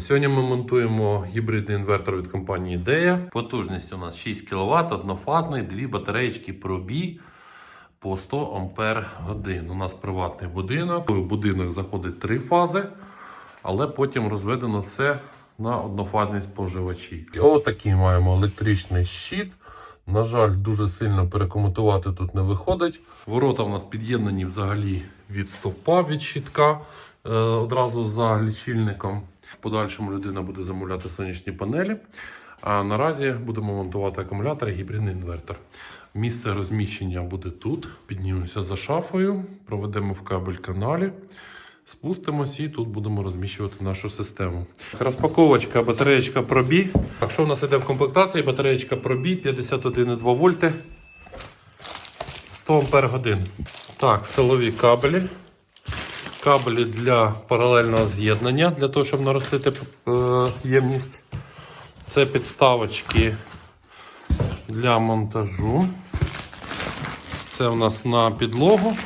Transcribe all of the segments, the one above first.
Сьогодні ми монтуємо гібридний інвертор від компанії Idea. Потужність у нас 6 кВт, однофазний, дві батареєчки пробій по 100 Ампер годин. У нас приватний будинок. В будинок заходить три фази, але потім розведено все на однофазні споживачі. Отакий маємо електричний щит. На жаль, дуже сильно перекомутувати тут не виходить. Ворота у нас під'єднані взагалі від стовпа від щитка е, одразу за лічильником. В подальшому людина буде замовляти сонячні панелі. А наразі будемо монтувати акумулятор і гібридний інвертор. Місце розміщення буде тут. Піднімемося за шафою, проведемо в кабель каналі. Спустимось і тут будемо розміщувати нашу систему. Розпаковочка, батареєчка пробій. Так, що в нас іде в комплектації? Батареєчка пробій 51,2 вольти 100 ампер годин. Так, силові кабелі. Кабелі для паралельного з'єднання, для того, щоб наростити е, ємність. Це підставочки для монтажу. Це у нас на підлогу.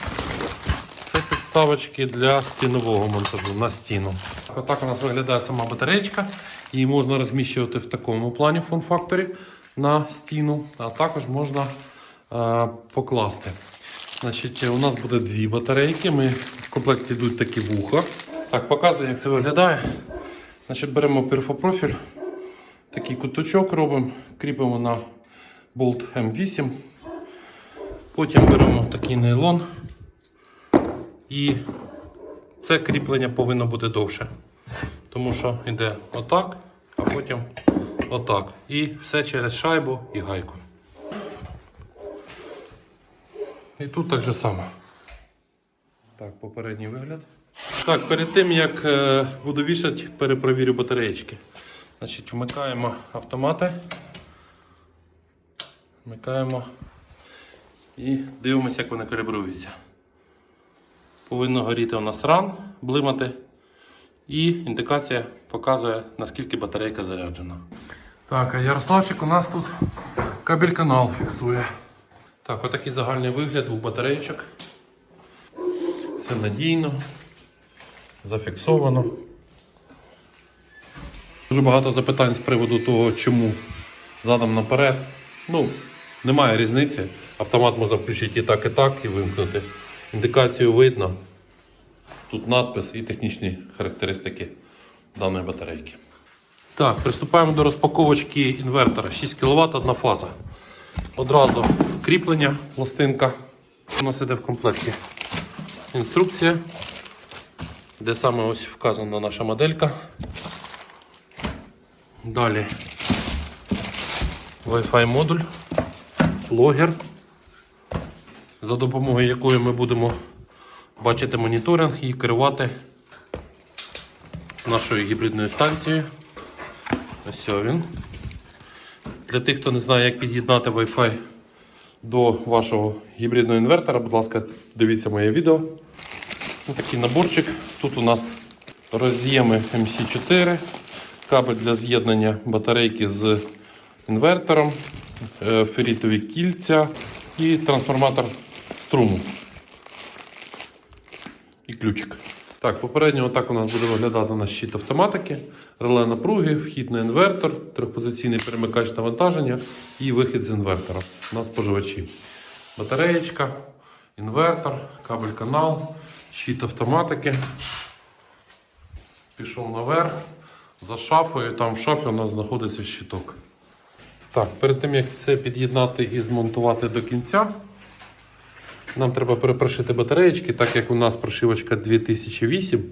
Це підставочки для стінового монтажу на стіну. Отак у нас виглядає сама батареєчка. Її можна розміщувати в такому плані форм-факторі на стіну, а також можна е, покласти. Значить, у нас буде дві батарейки. Ми в комплекті йдуть такі вуха. Так, показую, як це виглядає. Значить, беремо перфопрофіль, такий куточок робимо, кріпимо на болт М8. Потім беремо такий нейлон. І це кріплення повинно бути довше. Тому що йде отак, а потім отак. І все через шайбу і гайку. І тут так же само. Так, попередній вигляд. Так, перед тим як е, буду вішати, перепровірю батареєчки. Значить, вмикаємо автомати. Вмикаємо і дивимося, як вони калібруються. Повинно горіти у нас ран, блимати. І індикація показує, наскільки батарейка заряджена. Так, а Ярославчик у нас тут кабель канал фіксує. Так, отакий загальний вигляд у батареєчок. Все надійно, зафіксовано. Дуже багато запитань з приводу того, чому задом наперед. Ну, немає різниці. Автомат можна включити і так, і так, і вимкнути. Індикацію видно. Тут надпис і технічні характеристики даної батарейки. Так, приступаємо до розпаковочки інвертора. 6 кВт, одна фаза. Одразу кріплення, пластинка. У нас іде в комплекті інструкція, де саме ось вказана наша моделька. Далі Wi-Fi модуль, логер, за допомогою якої ми будемо бачити моніторинг і керувати нашою гібридною станцією. Ось він. Для тих, хто не знає, як під'єднати Wi-Fi до вашого гібридного інвертора, будь ласка, дивіться моє відео. Ось такий наборчик. Тут у нас роз'єми MC4, кабель для з'єднання батарейки з інвертором, е, ферритові кільця і трансформатор струму. І ключик. Так, попередньо отак у нас буде виглядати наш щит автоматики, реле напруги, вхід на інвертор, трьохпозиційний перемикач навантаження і вихід з інвертора на споживачі. Батареєчка, інвертор, кабель канал, щит автоматики. Пішов наверх. За шафою, там в шафі у нас знаходиться щиток. Так, перед тим як це під'єднати і змонтувати до кінця, нам треба перепрошити батареєчки, так як у нас прошивочка 2008.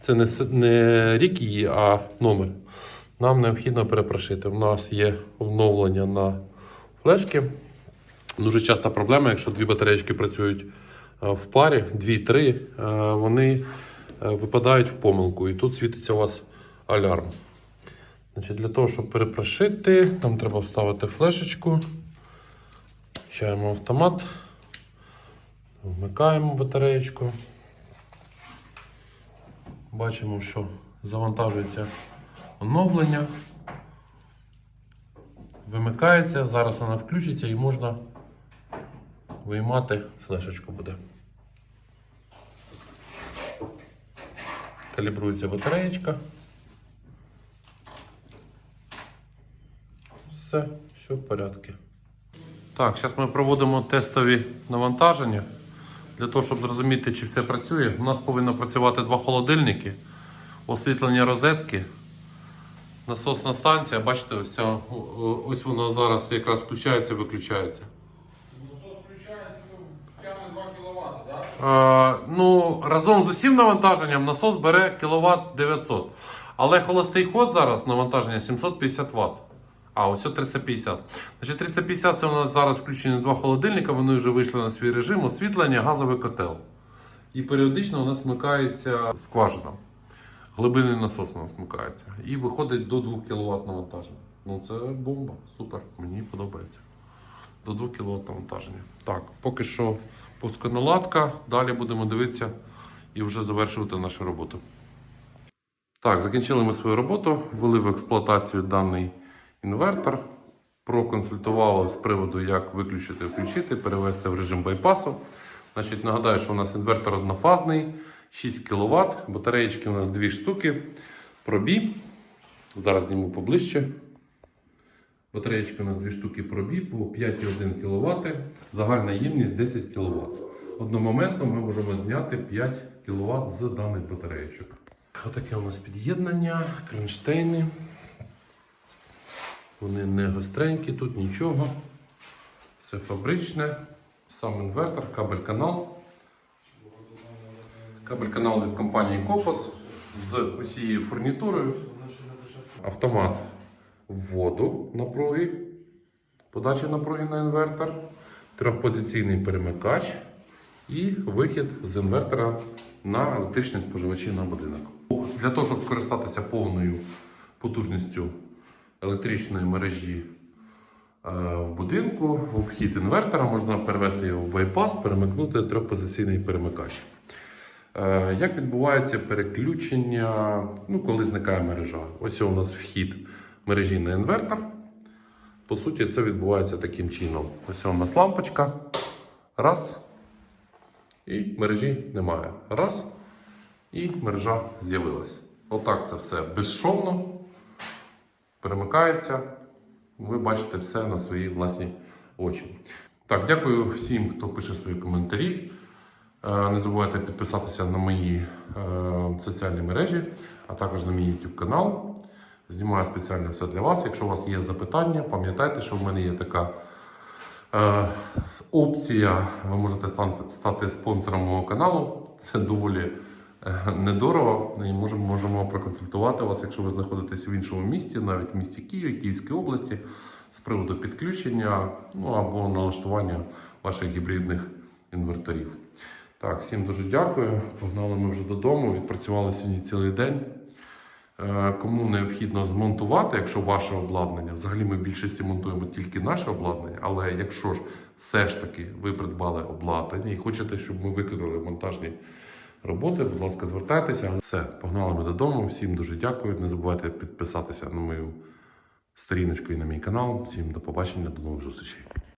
Це не, не рік її, а номер. Нам необхідно перепрошити. У нас є оновлення на флешки. Дуже часта проблема, якщо дві батареєчки працюють е, в парі, дві-три, е, вони е, випадають в помилку. І тут світиться у вас алярм. Значить, для того, щоб перепрошити, нам треба вставити флешечку. Включаємо автомат. Вмикаємо батареєчку. Бачимо, що завантажується оновлення. Вимикається, зараз вона включиться і можна виймати флешечку буде. Калібрується батареєчка. Все, все в порядку. Так, зараз ми проводимо тестові навантаження. Для того, щоб зрозуміти, чи все працює, у нас повинно працювати два холодильники, освітлення розетки, насосна станція. Бачите, ось, ця, ось вона зараз якраз включається і виключається. Насос включається, тягне 2 кВт, да? Е, ну, разом з усім навантаженням насос бере кВт 900. Але холостий ход зараз навантаження 750 Вт. А, ось от 350. Значить, 350 це у нас зараз включені два холодильника, вони вже вийшли на свій режим, освітлення, газовий котел. І періодично у нас вмикається скважина. Глибинний насос у нас вмикається. І виходить до 2 кВт навантаження. Ну це бомба, супер, мені подобається. До 2 кВт навантаження. Так, поки що пусконаладка. Далі будемо дивитися і вже завершувати нашу роботу. Так, закінчили ми свою роботу, ввели в експлуатацію даний інвертор, проконсультували з приводу, як виключити, включити, перевести в режим байпасу. Значить, нагадаю, що у нас інвертор однофазний, 6 кВт, батареєчки у нас 2 штуки, пробій. Зараз зніму поближче. Батареєчки у нас 2 штуки пробій по 5,1 кВт, загальна ємність 10 кВт. Одномоментно ми можемо зняти 5 кВт з даних батареєчок. Отаке у нас під'єднання, кронштейни. Вони не гостренькі, тут нічого. Все фабричне. Сам інвертор, кабель-канал. Кабель-канал від компанії Копос з усією фурнітурою. Автомат вводу напруги, подачі напруги на інвертор, трьохпозиційний перемикач і вихід з інвертора на електричні споживачі на будинок. Для того, щоб скористатися повною потужністю електричної мережі е, в будинку, в обхід інвертора можна перевести його в байпас, перемикнути трьохпозиційний перемикач. Е, Як відбувається переключення, ну, коли зникає мережа? Ось у нас вхід мережі на інвертор. По суті, це відбувається таким чином. Ось у нас лампочка. Раз. І мережі немає. Раз. І мережа з'явилась. Отак це все безшовно перемикається. Ви бачите все на свої власні очі. Так, дякую всім, хто пише свої коментарі. Е, Не забувайте підписатися на мої е, соціальні мережі, а також на мій YouTube канал. Знімаю спеціально все для вас. Якщо у вас є запитання, пам'ятайте, що в мене є така е, опція. Ви можете стати спонсором мого каналу. Це доволі недорого. І можемо, можемо проконсультувати вас, якщо ви знаходитесь в іншому місті, навіть в місті Києві, Київській області, з приводу підключення ну, або налаштування ваших гібридних інверторів. Так, всім дуже дякую. Погнали ми вже додому. Відпрацювали сьогодні цілий день. Е, Кому необхідно змонтувати, якщо ваше обладнання, взагалі ми в більшості монтуємо тільки наше обладнання, але якщо ж все ж таки ви придбали обладнання і хочете, щоб ми виконали монтажні роботи, будь ласка, звертайтеся. Все, погнали ми додому. Всім дуже дякую. Не забувайте підписатися на мою сторіночку і на мій канал. Всім до побачення, до нових зустрічей.